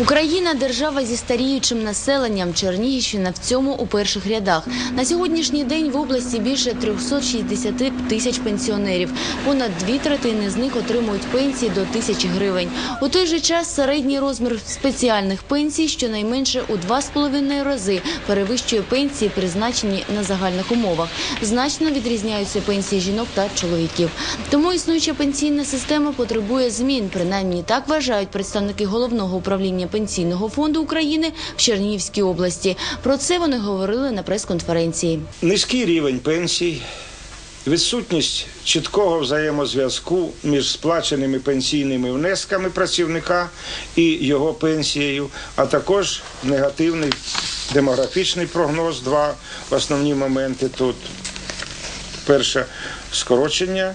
Україна держава зі старіючим населенням. Чернігівщина в цьому у перших рядах. На сьогоднішній день в області більше 360 тисяч пенсіонерів. Понад дві третини з них отримують пенсії до тисячі гривень. У той же час середній розмір спеціальних пенсій щонайменше у два з половиною рази перевищує пенсії, призначені на загальних умовах. Значно відрізняються пенсії жінок та чоловіків. Тому існуюча пенсійна система потребує змін. Принаймні так вважають представники головного управління пенсійного фонду України в Чернігівській області. Про це вони говорили на прес-конференції. Низький рівень пенсій, відсутність чіткого взаємозв'язку між сплаченими пенсійними внесками працівника і його пенсією, а також негативний демографічний прогноз. Два основні моменти тут. Перше скорочення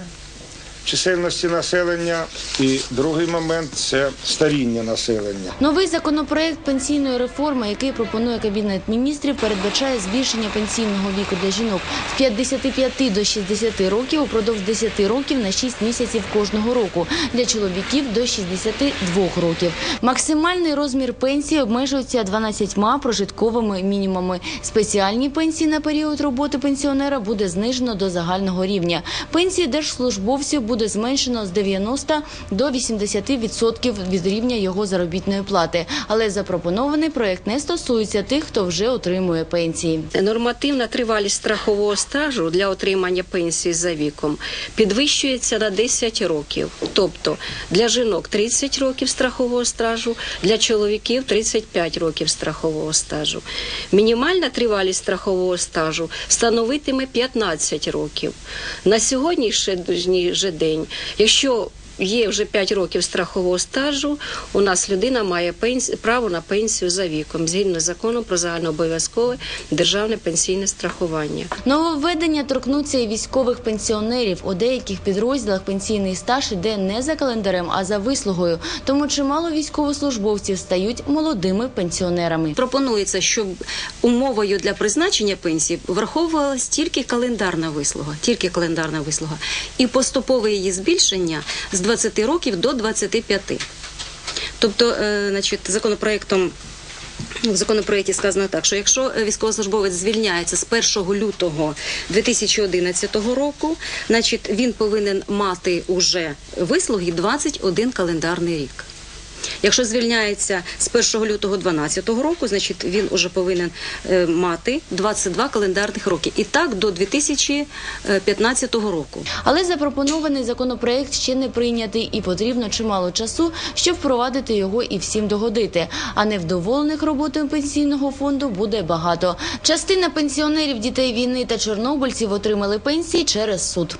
чисельності населення, і другий момент це старіння населення. Новий законопроект пенсійної реформи, який пропонує кабінет міністрів, передбачає збільшення пенсійного віку для жінок з 55 до 60 років упродовж 10 років на 6 місяців кожного року. Для чоловіків до 62 років. Максимальний розмір пенсії обмежується 12 прожитковими мінімумами. Спеціальні пенсії на період роботи пенсіонера буде знижено до загального рівня. Пенсії держслужбовців буде зменшено з 90 до 80% від рівня його заробітної плати. Але запропонований проект не стосується тих, хто вже отримує пенсії. Нормативна тривалість страхового стажу для отримання пенсії за віком підвищується на 10 років. Тобто для жінок 30 років страхового стажу, для чоловіків 35 років страхового стажу. Мінімальна тривалість страхового стажу становитиме 15 років. На сьогоднішній день, якщо Є вже 5 років страхового стажу. У нас людина має пенсі... право на пенсію за віком згідно з законом про загальнообов'язкове державне пенсійне страхування. Нововведення торкнуться і військових пенсіонерів. У деяких підрозділах пенсійний стаж іде не за календарем, а за вислугою. Тому чимало військовослужбовців стають молодими пенсіонерами. Пропонується, щоб умовою для призначення пенсії враховувалась тільки календарна вислуга, тільки календарна вислуга, і поступове її збільшення з 20 років до 25. Тобто, е, значить, законопроектом. В законопроекті сказано так, що якщо військовослужбовець звільняється з 1 лютого 2011 року, значить він повинен мати уже вислуги 21 календарний рік. Якщо звільняється з 1 лютого 2012 року, значить він уже повинен е, мати 22 календарних роки. І так до 2015 року. Але запропонований законопроект ще не прийнятий і потрібно чимало часу, щоб впровадити його і всім догодити. А невдоволених роботою пенсійного фонду буде багато. Частина пенсіонерів, дітей війни та чорнобильців отримали пенсії через суд.